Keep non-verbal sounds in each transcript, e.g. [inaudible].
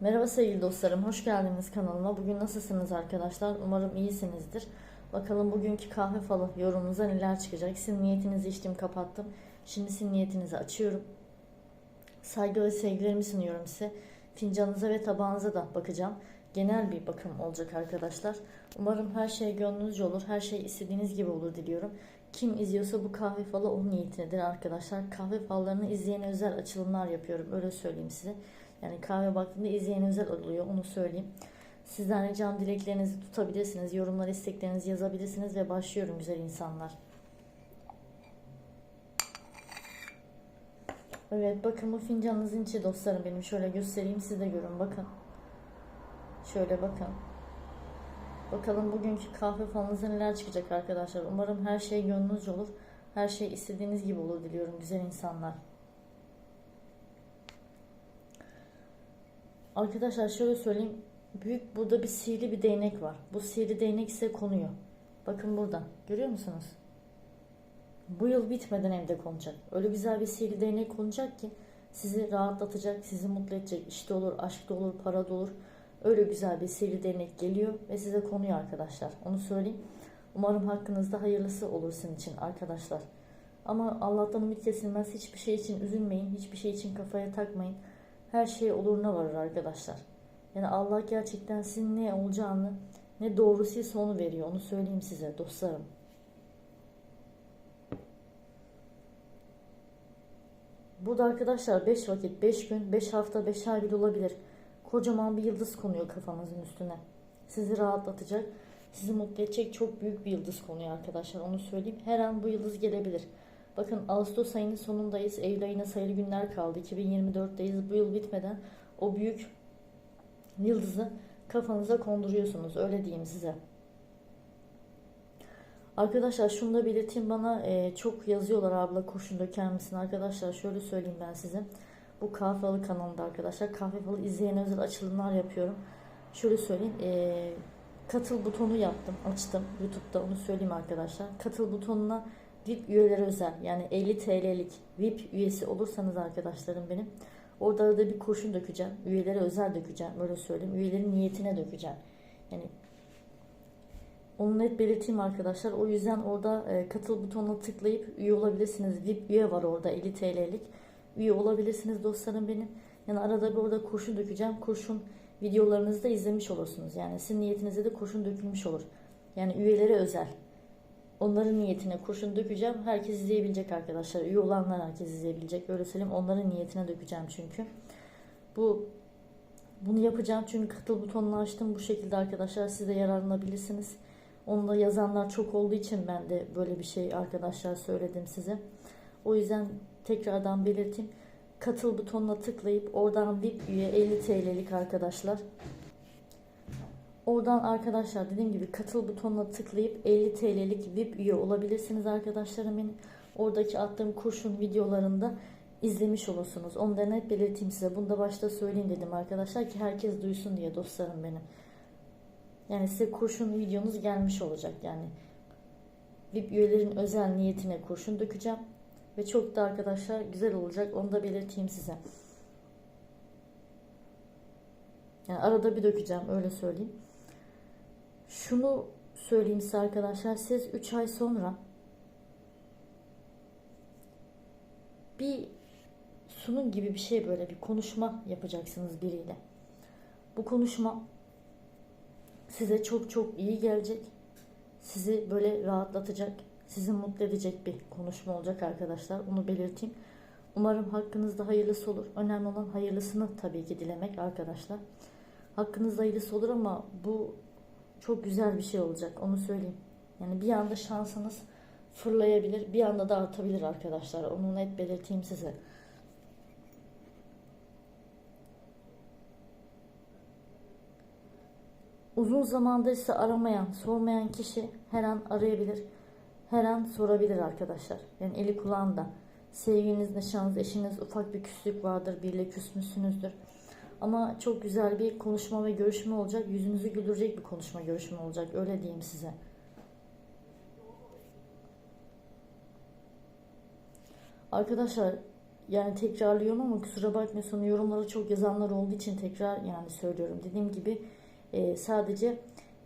Merhaba sevgili dostlarım, hoş geldiniz kanalıma. Bugün nasılsınız arkadaşlar? Umarım iyisinizdir. Bakalım bugünkü kahve falı yorumunuza neler çıkacak. Sizin niyetinizi içtim, kapattım. Şimdi sizin niyetinizi açıyorum. Saygı ve sevgilerimi sunuyorum size. Fincanınıza ve tabağınıza da bakacağım. Genel bir bakım olacak arkadaşlar. Umarım her şey gönlünüzce olur, her şey istediğiniz gibi olur diliyorum. Kim izliyorsa bu kahve falı onun niyetinedir arkadaşlar. Kahve fallarını izleyene özel açılımlar yapıyorum, öyle söyleyeyim size. Yani kahve baktığında izleyen özel oluyor onu söyleyeyim. Sizden ricam dileklerinizi tutabilirsiniz. Yorumlar isteklerinizi yazabilirsiniz ve başlıyorum güzel insanlar. Evet bakın bu fincanınızın içi dostlarım benim. Şöyle göstereyim siz de görün bakın. Şöyle bakın. Bakalım bugünkü kahve falınıza neler çıkacak arkadaşlar. Umarım her şey gönlünüzce olur. Her şey istediğiniz gibi olur diliyorum güzel insanlar. Arkadaşlar şöyle söyleyeyim. Büyük burada bir sihirli bir değnek var. Bu sihirli değnek size konuyor. Bakın burada. Görüyor musunuz? Bu yıl bitmeden evde konacak. Öyle güzel bir sihirli değnek konacak ki sizi rahatlatacak, sizi mutlu edecek. İşte olur, aşkta olur, para da olur. Öyle güzel bir sihirli değnek geliyor ve size konuyor arkadaşlar. Onu söyleyeyim. Umarım hakkınızda hayırlısı olur sizin için arkadaşlar. Ama Allah'tan ümit kesilmez. Hiçbir şey için üzülmeyin. Hiçbir şey için kafaya takmayın her şey oluruna varır arkadaşlar. Yani Allah gerçekten sizin ne olacağını ne doğrusuysa onu veriyor. Onu söyleyeyim size dostlarım. Burada arkadaşlar 5 vakit, 5 gün, 5 hafta, 5 ay bile olabilir. Kocaman bir yıldız konuyor kafanızın üstüne. Sizi rahatlatacak, sizi mutlu edecek çok büyük bir yıldız konuyor arkadaşlar. Onu söyleyeyim. Her an bu yıldız gelebilir. Bakın Ağustos ayının sonundayız. Eylül ayına sayılı günler kaldı. 2024'teyiz. Bu yıl bitmeden o büyük yıldızı kafanıza konduruyorsunuz. Öyle diyeyim size. Arkadaşlar şunu da belirteyim bana e, çok yazıyorlar abla kurşun döker misin? Arkadaşlar şöyle söyleyeyim ben size. Bu kahve kanalında arkadaşlar kahve falı izleyen özel açılımlar yapıyorum. Şöyle söyleyeyim. E, katıl butonu yaptım açtım YouTube'da onu söyleyeyim arkadaşlar. Katıl butonuna VIP üyeleri özel yani 50 TL'lik VIP üyesi olursanız arkadaşlarım benim orada da bir kurşun dökeceğim. Üyelere özel dökeceğim. Böyle söyleyeyim. Üyelerin niyetine dökeceğim. Yani onu net belirteyim arkadaşlar. O yüzden orada e, katıl butonuna tıklayıp üye olabilirsiniz. VIP üye var orada 50 TL'lik. Üye olabilirsiniz dostlarım benim. Yani arada bir orada kurşun dökeceğim. Kurşun videolarınızı da izlemiş olursunuz. Yani sizin niyetinize de kurşun dökülmüş olur. Yani üyelere özel. Onların niyetine kurşun dökeceğim. Herkes izleyebilecek arkadaşlar. Üye olanlar herkes izleyebilecek. Öyle söyleyeyim. Onların niyetine dökeceğim çünkü. Bu bunu yapacağım çünkü katıl butonunu açtım. Bu şekilde arkadaşlar siz de yararlanabilirsiniz. Onu da yazanlar çok olduğu için ben de böyle bir şey arkadaşlar söyledim size. O yüzden tekrardan belirteyim. Katıl butonuna tıklayıp oradan VIP üye 50 TL'lik arkadaşlar Oradan arkadaşlar dediğim gibi katıl butonuna tıklayıp 50 TL'lik VIP üye olabilirsiniz arkadaşlarım benim. Oradaki attığım kurşun videolarında izlemiş olursunuz. Onu da net belirteyim size. Bunu da başta söyleyeyim dedim arkadaşlar ki herkes duysun diye dostlarım benim. Yani size kurşun videonuz gelmiş olacak yani. VIP üyelerin özel niyetine kurşun dökeceğim. Ve çok da arkadaşlar güzel olacak. Onu da belirteyim size. Yani arada bir dökeceğim öyle söyleyeyim. Şunu söyleyeyim size arkadaşlar. Siz 3 ay sonra bir sunum gibi bir şey böyle bir konuşma yapacaksınız biriyle. Bu konuşma size çok çok iyi gelecek. Sizi böyle rahatlatacak, sizi mutlu edecek bir konuşma olacak arkadaşlar. Onu belirteyim. Umarım hakkınızda hayırlısı olur. Önemli olan hayırlısını tabii ki dilemek arkadaşlar. Hakkınızda hayırlısı olur ama bu çok güzel bir şey olacak onu söyleyeyim. Yani bir anda şansınız fırlayabilir bir anda da artabilir arkadaşlar onu net belirteyim size. Uzun zamandır ise aramayan, sormayan kişi her an arayabilir, her an sorabilir arkadaşlar. Yani eli kulağında. Sevginiz, nişanınız, eşiniz ufak bir küslük vardır, biriyle küsmüşsünüzdür ama çok güzel bir konuşma ve görüşme olacak. Yüzünüzü güldürecek bir konuşma görüşme olacak. Öyle diyeyim size. Arkadaşlar yani tekrarlıyorum ama kusura bakmayın sonra yorumları çok yazanlar olduğu için tekrar yani söylüyorum. Dediğim gibi e, sadece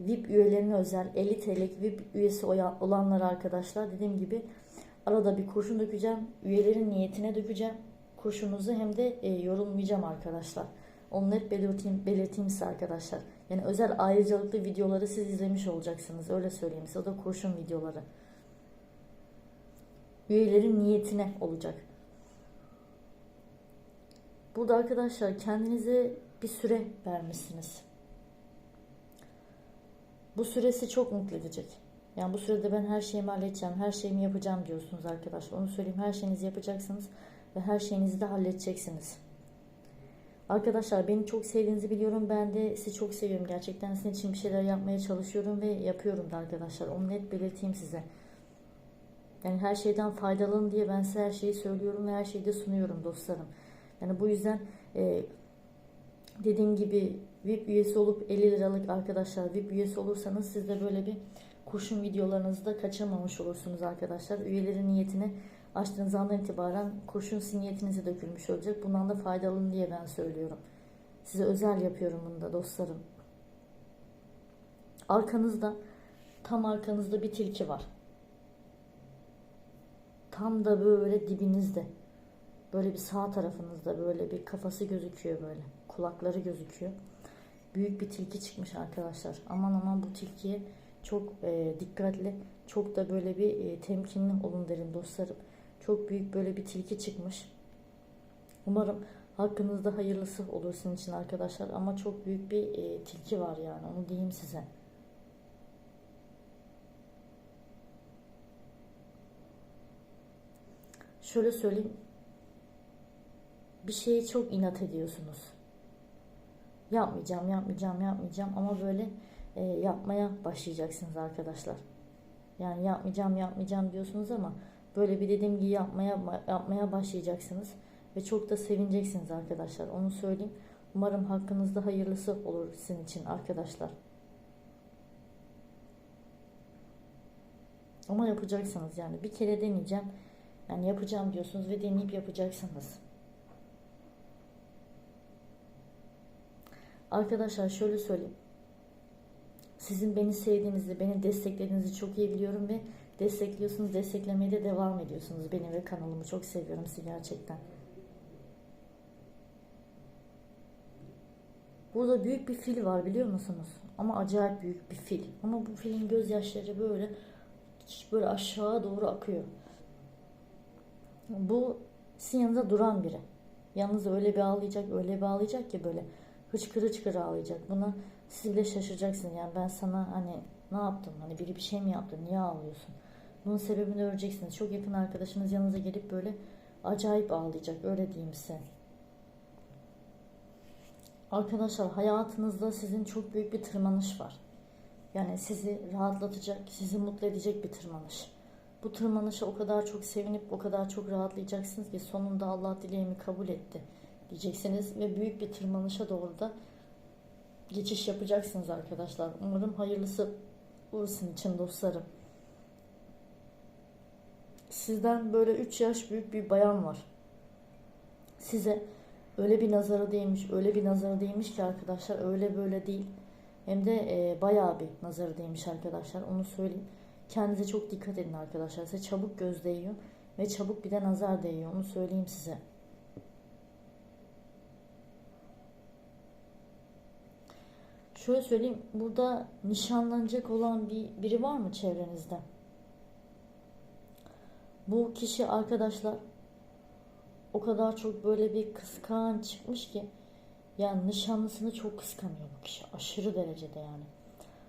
VIP üyelerine özel 50 TL'lik VIP üyesi olanlara arkadaşlar dediğim gibi arada bir kurşun dökeceğim. Üyelerin niyetine dökeceğim. Kurşununuzu hem de e, yorumlayacağım arkadaşlar. Onu hep belirteyim, belirteyim size arkadaşlar. Yani özel ayrıcalıklı videoları siz izlemiş olacaksınız. Öyle söyleyeyim size. O da kurşun videoları. Üyelerin niyetine olacak. Burada arkadaşlar kendinize bir süre vermişsiniz. Bu süresi çok mutlu edecek. Yani bu sürede ben her şeyimi halledeceğim, her şeyimi yapacağım diyorsunuz arkadaşlar. Onu söyleyeyim her şeyinizi yapacaksınız ve her şeyinizi de halledeceksiniz. Arkadaşlar beni çok sevdiğinizi biliyorum. Ben de sizi çok seviyorum. Gerçekten sizin için bir şeyler yapmaya çalışıyorum ve yapıyorum da arkadaşlar. Onu net belirteyim size. Yani her şeyden faydalanın diye ben size her şeyi söylüyorum ve her şeyi de sunuyorum dostlarım. Yani bu yüzden e, dediğim gibi VIP üyesi olup 50 liralık arkadaşlar VIP üyesi olursanız siz de böyle bir kurşun videolarınızı da kaçırmamış olursunuz arkadaşlar. Üyelerin niyetini açtığınız andan itibaren kurşun sizin niyetinize dökülmüş olacak. Bundan da faydalanın diye ben söylüyorum. Size özel yapıyorum bunu da dostlarım. Arkanızda tam arkanızda bir tilki var. Tam da böyle dibinizde. Böyle bir sağ tarafınızda böyle bir kafası gözüküyor böyle. Kulakları gözüküyor. Büyük bir tilki çıkmış arkadaşlar. Aman aman bu tilkiye çok e, dikkatli, çok da böyle bir e, temkinli olun derim dostlarım. Çok büyük böyle bir tilki çıkmış. Umarım hakkınızda hayırlısı olur sizin için arkadaşlar. Ama çok büyük bir e, tilki var yani onu diyeyim size. Şöyle söyleyeyim. Bir şeye çok inat ediyorsunuz. Yapmayacağım, yapmayacağım, yapmayacağım ama böyle e, yapmaya başlayacaksınız arkadaşlar. Yani yapmayacağım, yapmayacağım diyorsunuz ama böyle bir dediğim gibi yapmaya yapmaya başlayacaksınız ve çok da sevineceksiniz arkadaşlar. Onu söyleyeyim. Umarım hakkınızda hayırlısı olur sizin için arkadaşlar. Ama yapacaksınız yani. Bir kere deneyeceğim. Yani yapacağım diyorsunuz ve deneyip yapacaksınız. Arkadaşlar şöyle söyleyeyim. Sizin beni sevdiğinizi, beni desteklediğinizi çok iyi biliyorum ve destekliyorsunuz, desteklemeye de devam ediyorsunuz. Beni ve kanalımı çok seviyorum sizi gerçekten. Burada büyük bir fil var biliyor musunuz? Ama acayip büyük bir fil. Ama bu filin gözyaşları böyle böyle aşağı doğru akıyor. Bu sizin yanınızda duran biri. Yalnız öyle bir ağlayacak, öyle bir ağlayacak ki böyle hıçkır hıçkır ağlayacak. Buna siz bile şaşıracaksınız. Yani ben sana hani ne yaptım? Hani biri bir şey mi yaptı? Niye ağlıyorsun? Bunun sebebini öğreneceksiniz. Çok yakın arkadaşınız yanınıza gelip böyle acayip ağlayacak. Öyle diyeyim size. Arkadaşlar hayatınızda sizin çok büyük bir tırmanış var. Yani sizi rahatlatacak, sizi mutlu edecek bir tırmanış. Bu tırmanışa o kadar çok sevinip o kadar çok rahatlayacaksınız ki sonunda Allah dileğimi kabul etti diyeceksiniz ve büyük bir tırmanışa doğru da geçiş yapacaksınız arkadaşlar. Umarım hayırlısı olsun için dostlarım. Sizden böyle 3 yaş büyük bir bayan var. Size öyle bir nazara değmiş, öyle bir nazara değmiş ki arkadaşlar öyle böyle değil. Hem de e, bayağı bir nazara değmiş arkadaşlar. Onu söyleyeyim. Kendinize çok dikkat edin arkadaşlar. Size çabuk göz değiyor ve çabuk bir de nazar değiyor. Onu söyleyeyim size. Şöyle söyleyeyim. Burada nişanlanacak olan bir biri var mı çevrenizde? Bu kişi arkadaşlar o kadar çok böyle bir kıskanç çıkmış ki yani nişanlısını çok kıskanıyor bu kişi. Aşırı derecede yani.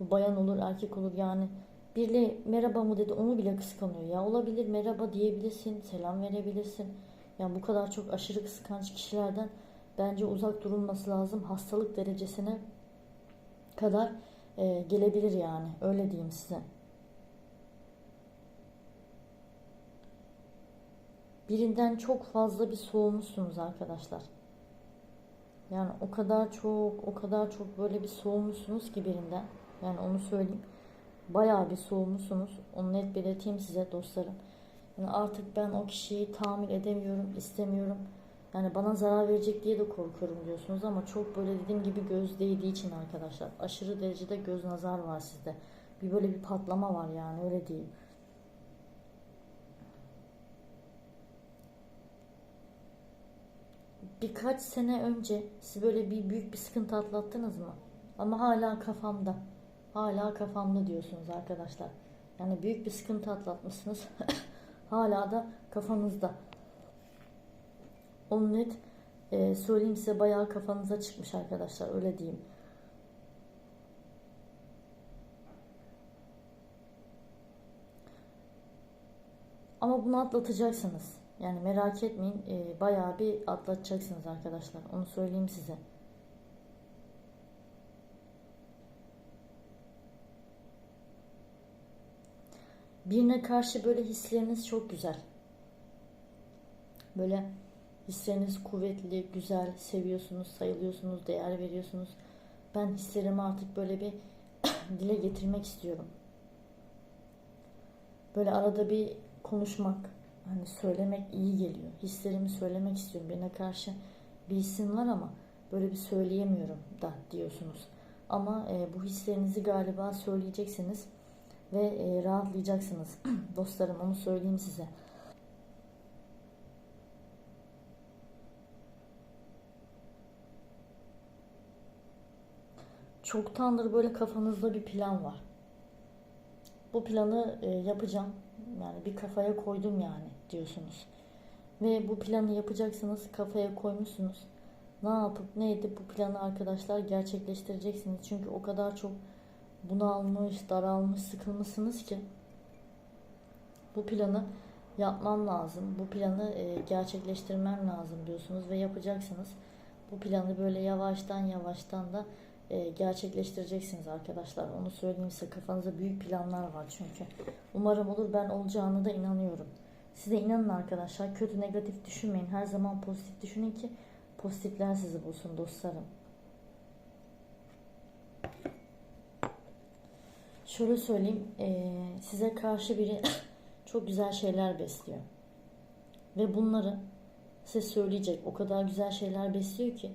Bu bayan olur erkek olur yani biriyle merhaba mı dedi onu bile kıskanıyor. Ya olabilir merhaba diyebilirsin, selam verebilirsin. Yani bu kadar çok aşırı kıskanç kişilerden bence uzak durulması lazım. Hastalık derecesine kadar e, gelebilir yani. Öyle diyeyim size. Birinden çok fazla bir soğumuşsunuz arkadaşlar. Yani o kadar çok, o kadar çok böyle bir soğumuşsunuz ki birinden. Yani onu söyleyeyim. Bayağı bir soğumuşsunuz. Onu net belirteyim size dostlarım. Yani artık ben o kişiyi tahammül edemiyorum, istemiyorum. Yani bana zarar verecek diye de korkuyorum diyorsunuz ama çok böyle dediğim gibi göz değdiği için arkadaşlar. Aşırı derecede göz nazar var sizde. Bir böyle bir patlama var yani öyle değil. Birkaç sene önce siz böyle bir büyük bir sıkıntı atlattınız mı? Ama hala kafamda. Hala kafamda diyorsunuz arkadaşlar. Yani büyük bir sıkıntı atlatmışsınız. [laughs] hala da kafanızda. Onu net e, söyleyeyim size bayağı kafanıza çıkmış arkadaşlar öyle diyeyim. Ama bunu atlatacaksınız. Yani merak etmeyin e, bayağı bir atlatacaksınız arkadaşlar. Onu söyleyeyim size. Birine karşı böyle hisleriniz çok güzel. Böyle hisleriniz kuvvetli, güzel, seviyorsunuz, sayılıyorsunuz, değer veriyorsunuz. Ben hislerimi artık böyle bir [coughs] dile getirmek istiyorum. Böyle arada bir konuşmak, hani söylemek iyi geliyor. Hislerimi söylemek istiyorum. Birine karşı bir hissim var ama böyle bir söyleyemiyorum da diyorsunuz. Ama e, bu hislerinizi galiba söyleyeceksiniz ve e, rahatlayacaksınız. [clears throat] Dostlarım onu söyleyeyim size. Çoktandır böyle kafanızda bir plan var. Bu planı e, yapacağım. Yani bir kafaya koydum yani diyorsunuz. Ve bu planı yapacaksınız, kafaya koymuşsunuz. Ne yapıp ne edip bu planı arkadaşlar gerçekleştireceksiniz. Çünkü o kadar çok bunalmış, daralmış, sıkılmışsınız ki bu planı yapmam lazım. Bu planı e, gerçekleştirmem lazım diyorsunuz ve yapacaksınız. Bu planı böyle yavaştan yavaştan da e, gerçekleştireceksiniz arkadaşlar. Onu söyleyeyim size kafanızda büyük planlar var çünkü. Umarım olur ben olacağını da inanıyorum. Size inanın arkadaşlar. Kötü negatif düşünmeyin. Her zaman pozitif düşünün ki pozitifler sizi bulsun dostlarım. Şöyle söyleyeyim. E, size karşı biri [coughs] çok güzel şeyler besliyor. Ve bunları size söyleyecek. O kadar güzel şeyler besliyor ki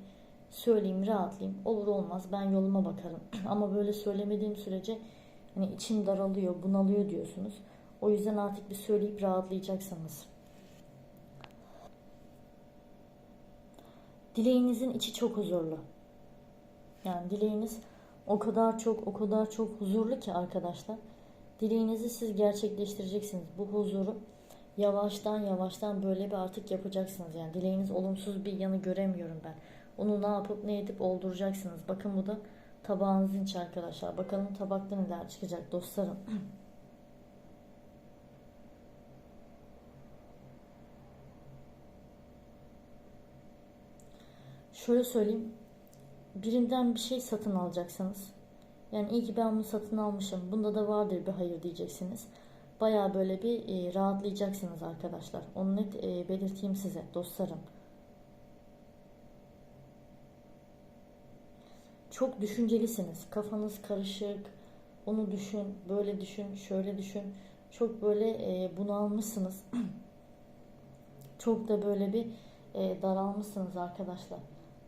söyleyeyim, rahatlayayım. Olur olmaz ben yoluma bakarım. [clears throat] Ama böyle söylemediğim sürece hani içim daralıyor, bunalıyor diyorsunuz. O yüzden artık bir söyleyip rahatlayacaksınız. Dileğinizin içi çok huzurlu. Yani dileğiniz o kadar çok o kadar çok huzurlu ki arkadaşlar. Dileğinizi siz gerçekleştireceksiniz. Bu huzuru yavaştan yavaştan böyle bir artık yapacaksınız. Yani dileğiniz olumsuz bir yanı göremiyorum ben. Onu ne yapıp ne edip olduracaksınız. Bakın bu da tabağınızın içi arkadaşlar. Bakalım tabakta neler çıkacak dostlarım. [clears throat] Şöyle söyleyeyim. Birinden bir şey satın alacaksınız. Yani iyi ki ben bunu satın almışım. Bunda da vardır bir hayır diyeceksiniz. Baya böyle bir e, rahatlayacaksınız arkadaşlar. Onu net e, belirteyim size dostlarım. Çok düşüncelisiniz. Kafanız karışık. Onu düşün, böyle düşün, şöyle düşün. Çok böyle e, bunalmışsınız. [clears throat] Çok da böyle bir e, daralmışsınız arkadaşlar.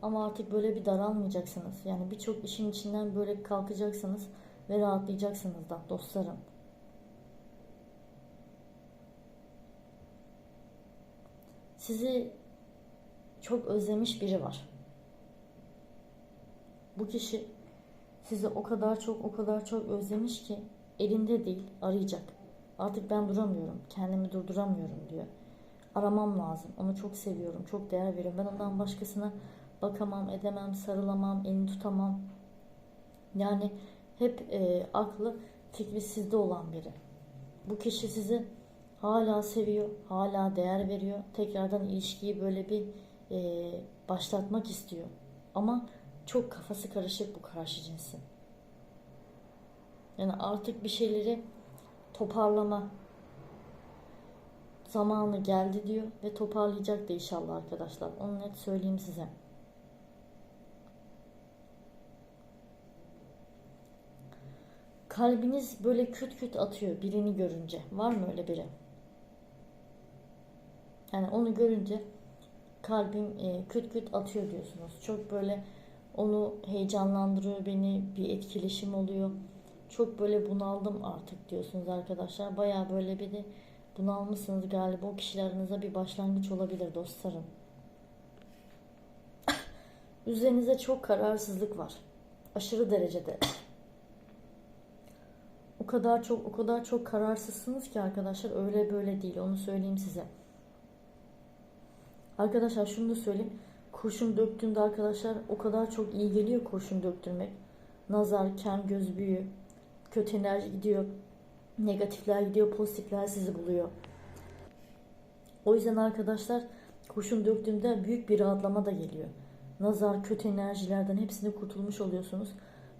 Ama artık böyle bir daralmayacaksınız. Yani birçok işin içinden böyle kalkacaksınız ve rahatlayacaksınız da dostlarım. Sizi çok özlemiş biri var. Bu kişi sizi o kadar çok o kadar çok özlemiş ki elinde değil arayacak. Artık ben duramıyorum. Kendimi durduramıyorum diyor. Aramam lazım. Onu çok seviyorum. Çok değer veriyorum. Ben ondan başkasına bakamam, edemem, sarılamam, elini tutamam. Yani hep e, aklı fikri sizde olan biri. Bu kişi sizi hala seviyor, hala değer veriyor. Tekrardan ilişkiyi böyle bir e, başlatmak istiyor. Ama çok kafası karışık bu karşı cinsin. Yani artık bir şeyleri toparlama zamanı geldi diyor ve toparlayacak da inşallah arkadaşlar. Onu net söyleyeyim size. Kalbiniz böyle küt küt atıyor birini görünce. Var mı öyle biri? Yani onu görünce kalbim e, küt küt atıyor diyorsunuz. Çok böyle onu heyecanlandırıyor beni. Bir etkileşim oluyor. Çok böyle bunaldım artık diyorsunuz arkadaşlar. Baya böyle bir de bunalmışsınız galiba. O kişilerinize bir başlangıç olabilir dostlarım. [laughs] Üzerinizde çok kararsızlık var. Aşırı derecede. [coughs] o kadar çok o kadar çok kararsızsınız ki arkadaşlar öyle böyle değil onu söyleyeyim size. Arkadaşlar şunu da söyleyeyim. Kurşun döktüğümde arkadaşlar o kadar çok iyi geliyor kurşun döktürmek. Nazar, kem, göz büyü, kötü enerji gidiyor. Negatifler gidiyor, pozitifler sizi buluyor. O yüzden arkadaşlar kurşun döktüğümde büyük bir rahatlama da geliyor. Nazar, kötü enerjilerden hepsini kurtulmuş oluyorsunuz.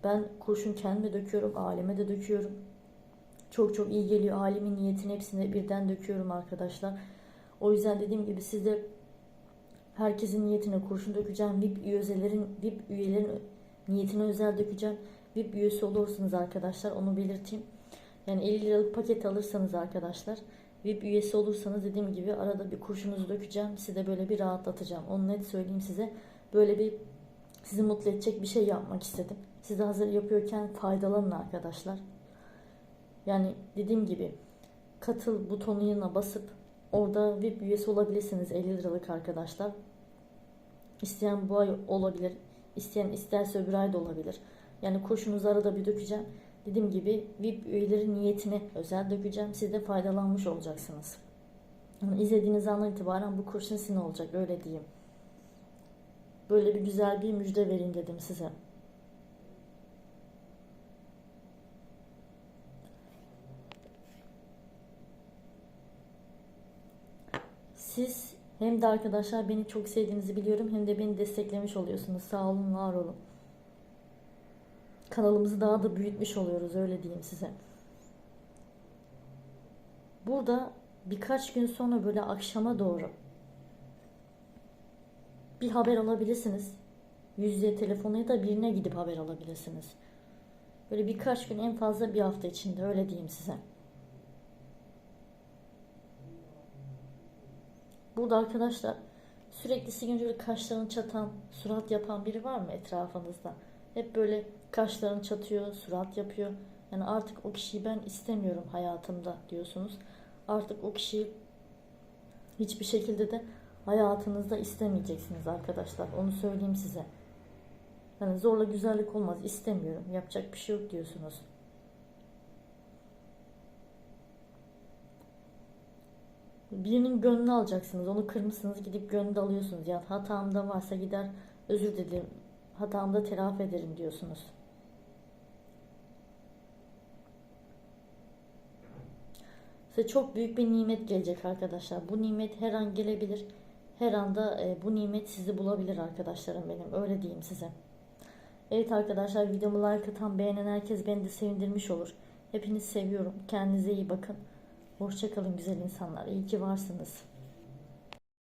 Ben kurşun kendime döküyorum, aleme de döküyorum. Çok çok iyi geliyor. Alemin niyetini hepsini birden döküyorum arkadaşlar. O yüzden dediğim gibi siz de herkesin niyetine kurşun dökeceğim. VIP üyelerin VIP üyelerin niyetine özel dökeceğim. VIP üyesi olursunuz arkadaşlar. Onu belirteyim. Yani 50 liralık paket alırsanız arkadaşlar VIP üyesi olursanız dediğim gibi arada bir kurşunuzu dökeceğim. Size böyle bir rahatlatacağım. Onu net söyleyeyim size. Böyle bir sizi mutlu edecek bir şey yapmak istedim. Siz de hazır yapıyorken faydalanın arkadaşlar. Yani dediğim gibi katıl butonuna basıp orada VIP üyesi olabilirsiniz 50 liralık arkadaşlar. İsteyen bu ay olabilir. İsteyen isterse öbür ay da olabilir. Yani kurşunuzu arada bir dökeceğim. Dediğim gibi VIP üyeleri niyetine özel dökeceğim. Siz de faydalanmış olacaksınız. Yani izlediğiniz andan itibaren bu kurşun sizin olacak öyle diyeyim. Böyle bir güzel bir müjde vereyim dedim size. Siz hem de arkadaşlar beni çok sevdiğinizi biliyorum hem de beni desteklemiş oluyorsunuz. Sağ olun, var olun. Kanalımızı daha da büyütmüş oluyoruz öyle diyeyim size. Burada birkaç gün sonra böyle akşama doğru bir haber alabilirsiniz. Yüz yüze telefonu ya da birine gidip haber alabilirsiniz. Böyle birkaç gün en fazla bir hafta içinde öyle diyeyim size. Burada arkadaşlar sürekli sizin gibi kaşlarını çatan, surat yapan biri var mı etrafınızda? Hep böyle kaşlarını çatıyor, surat yapıyor. Yani artık o kişiyi ben istemiyorum hayatımda diyorsunuz. Artık o kişiyi hiçbir şekilde de hayatınızda istemeyeceksiniz arkadaşlar. Onu söyleyeyim size. Yani zorla güzellik olmaz. istemiyorum. Yapacak bir şey yok diyorsunuz. Birinin gönlünü alacaksınız. Onu kırmışsınız gidip gönlünü alıyorsunuz. Yani hatamda varsa gider özür dilerim. Hatamda telafi ederim diyorsunuz. Size çok büyük bir nimet gelecek arkadaşlar. Bu nimet her an gelebilir. Her anda e, bu nimet sizi bulabilir arkadaşlarım benim. Öyle diyeyim size. Evet arkadaşlar videomu like atan beğenen herkes beni de sevindirmiş olur. Hepinizi seviyorum. Kendinize iyi bakın. Hoşçakalın güzel insanlar. İyi ki varsınız.